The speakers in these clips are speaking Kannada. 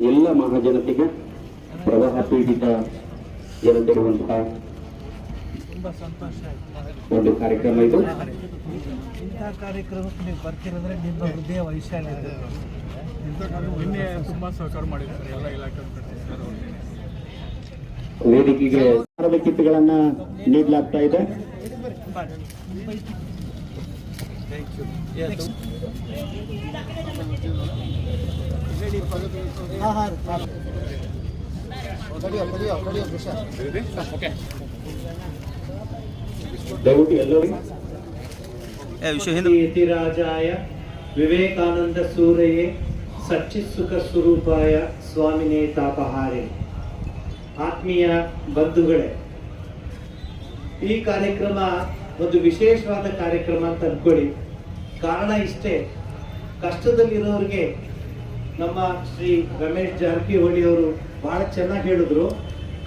ಎಲ್ಲ ಮಹಾಜನತೆಗೆ ಪ್ರವಾಹ ಪೀಡಿತ ಜನತೆರುವಂತಹ ತುಂಬ ಸಂತೋಷ ಆಯ್ತು ಒಂದು ಕಾರ್ಯಕ್ರಮ ಇದು. ಇಂಥ ಕಾರ್ಯಕ್ರಮಕ್ಕೆ ನೀವು ಬರ್ತಿರೋದ್ರೆ ನಿಮ್ಮ ಹೃದಯ ವೈಶಾಲ್ಯ ನಿನ್ನೆ ತುಂಬ ಸಹಕಾರ ಮಾಡಿದ್ದಾರೆ ಎಲ್ಲ ಇಲಾಖೆ ವೇದಿಕೆಗೆ ಕಿಟ್ಗಳನ್ನ ನೀಡಲಾಗ್ತಾ ಇದೆ. ಥ್ಯಾಂಕ್ ಎಲ್ಲರೂ ಯತಿರಾಜಾಯ ವಿವೇಕಾನಂದ ಸೂರಯೇ ಸಚ್ಚಿತ್ಸುಖ ಸ್ವರೂಪಾಯ ಸ್ವಾಮಿನೇ ತಾಪಹಾರೆ. ಆತ್ಮೀಯ ಬಂಧುಗಳೇ, ಈ ಕಾರ್ಯಕ್ರಮ ಒಂದು ವಿಶೇಷವಾದ ಕಾರ್ಯಕ್ರಮ ಅಂತ ಅನ್ಕೊಳ್ಳಿ ಕಾರಣ ಇಷ್ಟೇ, ಕಷ್ಟದಲ್ಲಿರೋರಿಗೆ ನಮ್ಮ ಶ್ರೀ ರಮೇಶ್ ಜಾರಕಿಹೊಳಿ ಅವರು ಬಹಳ ಚೆನ್ನಾಗಿ ಹೇಳಿದ್ರು.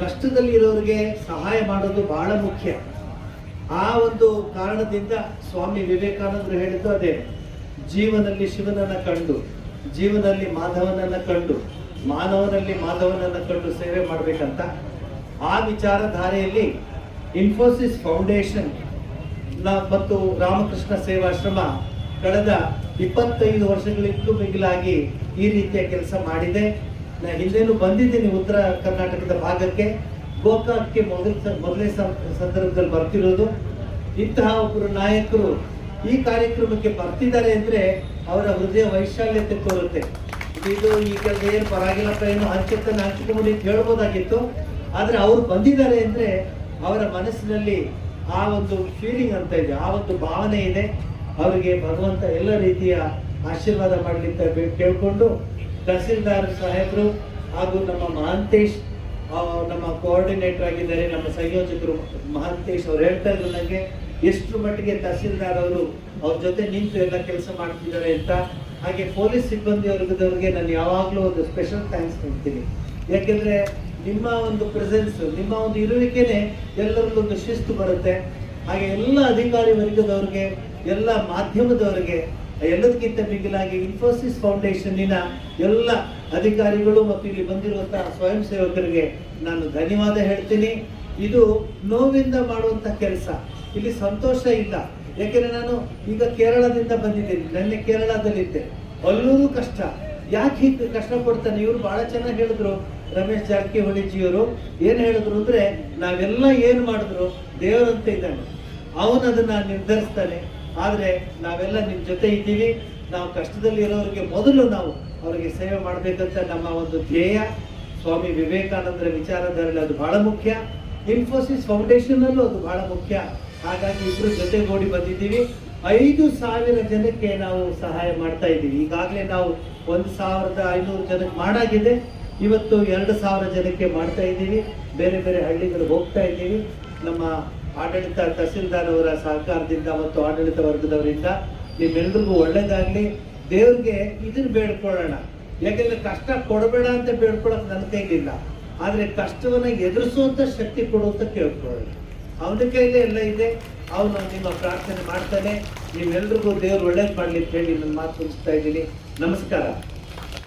ಕಷ್ಟದಲ್ಲಿರೋರಿಗೆ ಸಹಾಯ ಮಾಡೋದು ಬಹಳ ಮುಖ್ಯ. ಆ ಒಂದು ಕಾರಣದಿಂದ ಸ್ವಾಮಿ ವಿವೇಕಾನಂದರು ಹೇಳಿದ್ದು ಅದೇ. ಜೀವನಲ್ಲಿ ಶಿವನನ್ನ ಕಂಡು ಜೀವನಲ್ಲಿ ಮಾಧವನನ್ನ ಕಂಡು, ಮಾನವನಲ್ಲಿ ಮಾಧವನನ್ನ ಕಂಡು ಸೇವೆ ಮಾಡಬೇಕಂತ ಆ ವಿಚಾರಧಾರೆಯಲ್ಲಿ ಇನ್ಫೋಸಿಸ್ ಫೌಂಡೇಶನ್ ಮತ್ತು ರಾಮಕೃಷ್ಣ ಸೇವಾಶ್ರಮ ಕಳೆದ ಇಪ್ಪತ್ತೈದು ವರ್ಷಗಳಿಗೂ ಮಿಗಿಲಾಗಿ ಈ ರೀತಿಯ ಕೆಲಸ ಮಾಡಿದೆ. ನಾ ಹಿಂದೆನೂ ಬಂದಿದ್ದೀನಿ ಉತ್ತರ ಕರ್ನಾಟಕದ ಭಾಗಕ್ಕೆ. ಗೋಕಾಕ್ಗೆ ಮೊದಲ ಮೊದಲೇ ಸಂದರ್ಭದಲ್ಲಿ ಬರ್ತಿರೋದು. ಇಂತಹ ಒಬ್ಬರು ನಾಯಕರು ಈ ಕಾರ್ಯಕ್ರಮಕ್ಕೆ ಬರ್ತಿದ್ದಾರೆ ಅಂದ್ರೆ ಅವರ ಹೃದಯ ವೈಶಾಲ್ಯತೆ ತೋರುತ್ತೆ. ಇದು ಈ ಕೆಲಸ ಏನು ಪರವಾಗಿಲ್ಲಪ್ಪ, ಏನು ಹಂಚುತ್ತ ಹಂಚಿಕೊಂಡು ಅಂತ ಹೇಳ್ಬೋದಾಗಿತ್ತು. ಆದರೆ ಅವರು ಬಂದಿದ್ದಾರೆ ಅಂದ್ರೆ ಅವರ ಮನಸ್ಸಿನಲ್ಲಿ ಆ ಒಂದು ಫೀಲಿಂಗ್ ಅಂತ ಇದೆ, ಆ ಒಂದು ಭಾವನೆ ಇದೆ. ಅವರಿಗೆ ಭಗವಂತ ಎಲ್ಲ ರೀತಿಯ ಆಶೀರ್ವಾದ ಮಾಡಲಿ ಅಂತ ಕೇಳಿಕೊಂಡು ತಹಸೀಲ್ದಾರ್ ಸಾಹೇಬರು ಹಾಗೂ ನಮ್ಮ ಮಹಾಂತೇಶ್ ನಮ್ಮ ಕೋಆರ್ಡಿನೇಟರ್ ಆಗಿದ್ದಾರೆ, ನಮ್ಮ ಸಂಯೋಜಕರು ಮಹಾಂತೇಶ್ ಅವ್ರು ಹೇಳ್ತಾ ಇದ್ರು ನನಗೆ ಎಷ್ಟು ಮಟ್ಟಿಗೆ ತಹಸೀಲ್ದಾರ್ ಅವರು ಅವ್ರ ಜೊತೆ ನಿಂತು ಎಲ್ಲ ಕೆಲಸ ಮಾಡ್ತಿದ್ದಾರೆ ಅಂತ. ಹಾಗೆ ಪೊಲೀಸ್ ಸಿಬ್ಬಂದಿ ವರ್ಗದವ್ರಿಗೆ ನಾನು ಯಾವಾಗಲೂ ಒಂದು ಸ್ಪೆಷಲ್ ಥ್ಯಾಂಕ್ಸ್ ಹೇಳ್ತೀನಿ. ಯಾಕೆಂದರೆ ನಿಮ್ಮ ಒಂದು ಪ್ರೆಸೆನ್ಸ್ ನಿಮ್ಮ ಒಂದು ಇರುವಿಕೆನೆ ಎಲ್ಲರಿಗೂ ಒಂದು ಶಿಸ್ತು ಬರುತ್ತೆ. ಹಾಗೆ ಎಲ್ಲ ಅಧಿಕಾರಿ ವರ್ಗದವ್ರಿಗೆ ಎಲ್ಲ ಮಾಧ್ಯಮದವರಿಗೆ, ಎಲ್ಲದಕ್ಕಿಂತ ಮಿಗಿಲಾಗಿ ಇನ್ಫೋಸಿಸ್ ಫೌಂಡೇಶನ್ನಿನ ಎಲ್ಲ ಅಧಿಕಾರಿಗಳು ಮತ್ತು ಇಲ್ಲಿ ಬಂದಿರುವಂತಹ ಸ್ವಯಂ ಸೇವಕರಿಗೆ ನಾನು ಧನ್ಯವಾದ ಹೇಳ್ತೀನಿ. ಇದು ನೋವಿಂದ ಮಾಡುವಂಥ ಕೆಲಸ. ಇಲ್ಲಿ ಸಂತೋಷ ಇಲ್ಲ. ಯಾಕೆಂದ್ರೆ ನಾನು ಈಗ ಕೇರಳದಿಂದ ಬಂದಿದ್ದೀನಿ. ನೆನ್ನೆ ಕೇರಳದಲ್ಲಿದ್ದೆ. ಅಲ್ಲೂ ಕಷ್ಟ. ಯಾಕೆ ಹೀಗೆ ಕಷ್ಟ ಪಡ್ತಾನೆ? ಇವರು ಬಹಳ ಚೆನ್ನಾಗಿ ಹೇಳಿದ್ರು ರಮೇಶ್ ಜಾರಕಿಹೊಳಿಜಿಯವರು ಏನು ಹೇಳಿದ್ರು ಅಂದ್ರೆ, ನಾವೆಲ್ಲ ಏನು ಮಾಡಿದ್ರು ದೇವರಂತ ಇದ್ದಾನೆ. ಅವನು ಅದನ್ನ ನಿರ್ಧರಿಸ್ತಾನೆ. ಆದ್ರೆ ನಾವೆಲ್ಲ ನಿಮ್ಮ ಜೊತೆ ಇದ್ದೀವಿ. ನಾವು ಕಷ್ಟದಲ್ಲಿ ಇರೋರಿಗೆ ಮೊದಲು ನಾವು ಅವರಿಗೆ ಸೇವೆ ಮಾಡಬೇಕಂತ ನಮ್ಮ ಒಂದು ಧ್ಯೇಯ. ಸ್ವಾಮಿ ವಿವೇಕಾನಂದರ ವಿಚಾರಧಾರೆಯಲ್ಲಿ ಅದು ಬಹಳ ಮುಖ್ಯ. ಇನ್ಫೋಸಿಸ್ ಫೌಂಡೇಶನ್ ಅಲ್ಲೂ ಅದು ಬಹಳ ಮುಖ್ಯ. ಹಾಗಾಗಿ ಇಬ್ರು ಜೊತೆಗೂಡಿ ಬಂದಿದ್ದೀವಿ. ಐದು ಸಾವಿರ ಜನಕ್ಕೆ ನಾವು ಸಹಾಯ ಮಾಡ್ತಾ ಇದ್ದೀವಿ. ಈಗಾಗಲೇ ನಾವು ಒಂದು ಸಾವಿರದ ಐನೂರು ಜನಕ್ಕೆ ಮಾಡಾಗಿದೆ. ಇವತ್ತು ಎರಡು ಸಾವಿರ ಜನಕ್ಕೆ ಮಾಡ್ತಾ ಇದ್ದೀವಿ. ಬೇರೆ ಬೇರೆ ಹಳ್ಳಿಗಳಿಗೆ ಹೋಗ್ತಾ ಇದ್ದೀವಿ. ನಮ್ಮ ಆಡಳಿತ ತಹಸೀಲ್ದಾರ್ ಅವರ ಸಹಕಾರದಿಂದ ಮತ್ತು ಆಡಳಿತ ವರ್ಗದವರಿಂದ ನಿಮ್ಮೆಲ್ರಿಗೂ ಒಳ್ಳೇದಾಗ್ಲಿ. ದೇವ್ರಿಗೆ ಇದನ್ನ ಬೇಡ್ಕೊಳ್ಳೋಣ. ಯಾಕೆಂದ್ರೆ ಕಷ್ಟ ಕೊಡಬೇಡ ಅಂತ ಬೇಡ್ಕೊಳ್ಳೋಕೆ ನನ್ನ ಕೈಲಿಲ್ಲ. ಆದ್ರೆ ಕಷ್ಟವನ್ನ ಎದುರಿಸುವಂತ ಶಕ್ತಿ ಕೊಡುವಂತ ಕೇಳ್ಕೊಳ್ಳೋಣ. ಅವನ ಕೈಲೇ ಎಲ್ಲ ಇದೆ. ಅವನು ನಿಮ್ಮ ಪ್ರಾರ್ಥನೆ ಮಾಡ್ತಾನೆ. ನೀವೆಲ್ರಿಗೂ ದೇವ್ರು ಒಳ್ಳೇದು ಮಾಡ್ಲಿಕ್ಕೆ ಹೇಳಿ ನನ್ನ ಮಾತು ಮುಗಿಸ್ತಾ ಇದ್ದೀನಿ. ನಮಸ್ಕಾರ.